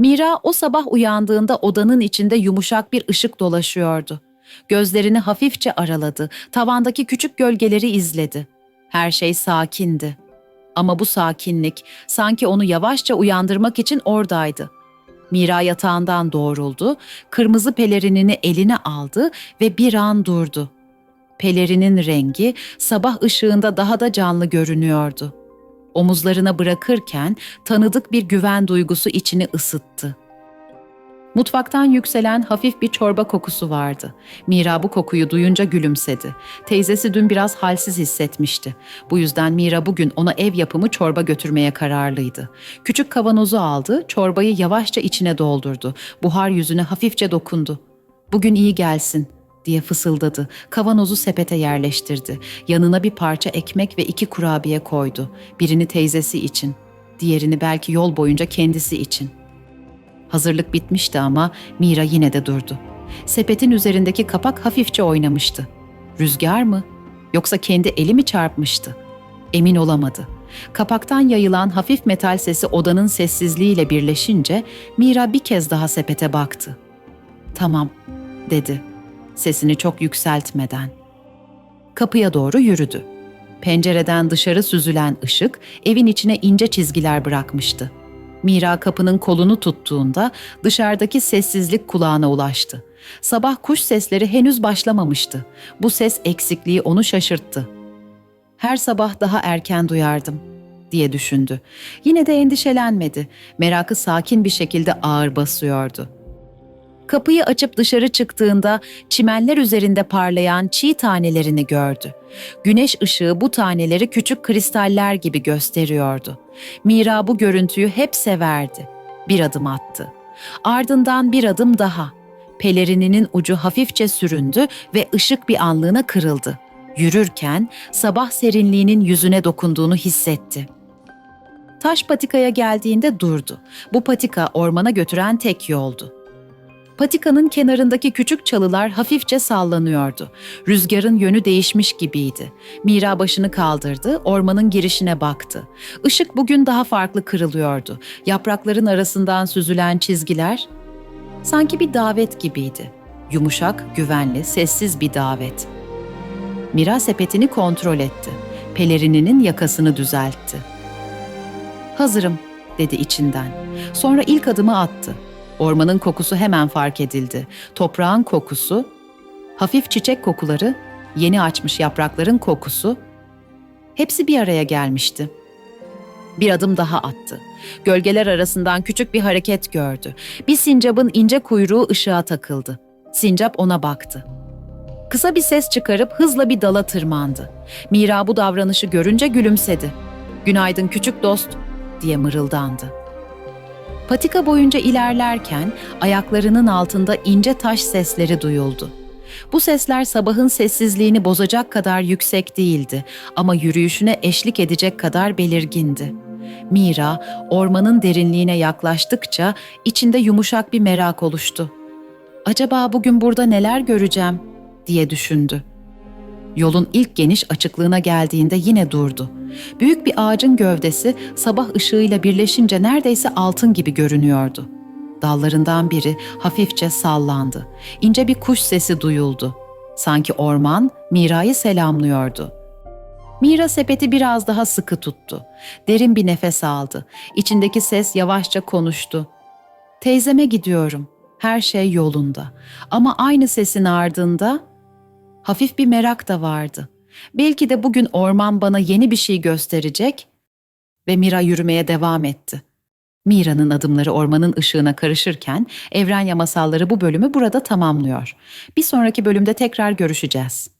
Mira o sabah uyandığında odanın içinde yumuşak bir ışık dolaşıyordu. Gözlerini hafifçe araladı, tavandaki küçük gölgeleri izledi. Her şey sakindi. Ama bu sakinlik sanki onu yavaşça uyandırmak için oradaydı. Mira yatağından doğruldu, kırmızı pelerinini eline aldı ve bir an durdu. Pelerinin rengi sabah ışığında daha da canlı görünüyordu. Omuzlarına bırakırken tanıdık bir güven duygusu içini ısıttı. Mutfaktan yükselen hafif bir çorba kokusu vardı. Mira bu kokuyu duyunca gülümsedi. Teyzesi dün biraz halsiz hissetmişti. Bu yüzden Mira bugün ona ev yapımı çorba götürmeye kararlıydı. Küçük kavanozu aldı, çorbayı yavaşça içine doldurdu. Buhar yüzüne hafifçe dokundu. Bugün iyi gelsin diye fısıldadı. Kavanozu sepete yerleştirdi. Yanına bir parça ekmek ve iki kurabiye koydu. Birini teyzesi için, diğerini belki yol boyunca kendisi için. Hazırlık bitmişti ama Mira yine de durdu. Sepetin üzerindeki kapak hafifçe oynamıştı. Rüzgar mı? Yoksa kendi eli mi çarpmıştı? Emin olamadı. Kapaktan yayılan hafif metal sesi odanın sessizliğiyle birleşince Mira bir kez daha sepete baktı. Tamam, dedi. Sesini çok yükseltmeden. Kapıya doğru yürüdü. Pencereden dışarı süzülen ışık evin içine ince çizgiler bırakmıştı. Mira kapının kolunu tuttuğunda dışarıdaki sessizlik kulağına ulaştı. Sabah kuş sesleri henüz başlamamıştı. Bu ses eksikliği onu şaşırttı. Her sabah daha erken duyardım diye düşündü. Yine de endişelenmedi. Merakı sakin bir şekilde ağır basıyordu. Kapıyı açıp dışarı çıktığında çimenler üzerinde parlayan çiğ tanelerini gördü. Güneş ışığı bu taneleri küçük kristaller gibi gösteriyordu. Mira bu görüntüyü hep severdi. Bir adım attı. Ardından bir adım daha. Pelerininin ucu hafifçe süründü ve ışık bir anlığına kırıldı. Yürürken sabah serinliğinin yüzüne dokunduğunu hissetti. Taş patikaya geldiğinde durdu. Bu patika ormana götüren tek yoldu. Patikanın kenarındaki küçük çalılar hafifçe sallanıyordu. Rüzgarın yönü değişmiş gibiydi. Mira başını kaldırdı, ormanın girişine baktı. Işık bugün daha farklı kırılıyordu. Yaprakların arasından süzülen çizgiler sanki bir davet gibiydi. Yumuşak, güvenli, sessiz bir davet. Mira sepetini kontrol etti. Pelerininin yakasını düzeltti. Hazırım, dedi içinden. Sonra ilk adımı attı. Ormanın kokusu hemen fark edildi. Toprağın kokusu, hafif çiçek kokuları, yeni açmış yaprakların kokusu, hepsi bir araya gelmişti. Bir adım daha attı. Gölgeler arasından küçük bir hareket gördü. Bir sincapın ince kuyruğu ışığa takıldı. Sincap ona baktı. Kısa bir ses çıkarıp hızla bir dala tırmandı. Mira bu davranışı görünce gülümsedi. "Günaydın küçük dost." diye mırıldandı. Patika boyunca ilerlerken ayaklarının altında ince taş sesleri duyuldu. Bu sesler sabahın sessizliğini bozacak kadar yüksek değildi ama yürüyüşüne eşlik edecek kadar belirgindi. Mira ormanın derinliğine yaklaştıkça içinde yumuşak bir merak oluştu. Acaba bugün burada neler göreceğim diye düşündü. Yolun ilk geniş açıklığına geldiğinde yine durdu. Büyük bir ağacın gövdesi sabah ışığıyla birleşince neredeyse altın gibi görünüyordu. Dallarından biri hafifçe sallandı. İnce bir kuş sesi duyuldu. Sanki orman Mira'yı selamlıyordu. Mira sepeti biraz daha sıkı tuttu. Derin bir nefes aldı. İçindeki ses yavaşça konuştu. Teyzeme gidiyorum. Her şey yolunda. Ama aynı sesin ardında hafif bir merak da vardı. Belki de bugün orman bana yeni bir şey gösterecek ve Mira yürümeye devam etti. Mira'nın adımları ormanın ışığına karışırken Evrenya Masalları bu bölümü burada tamamlıyor. Bir sonraki bölümde tekrar görüşeceğiz.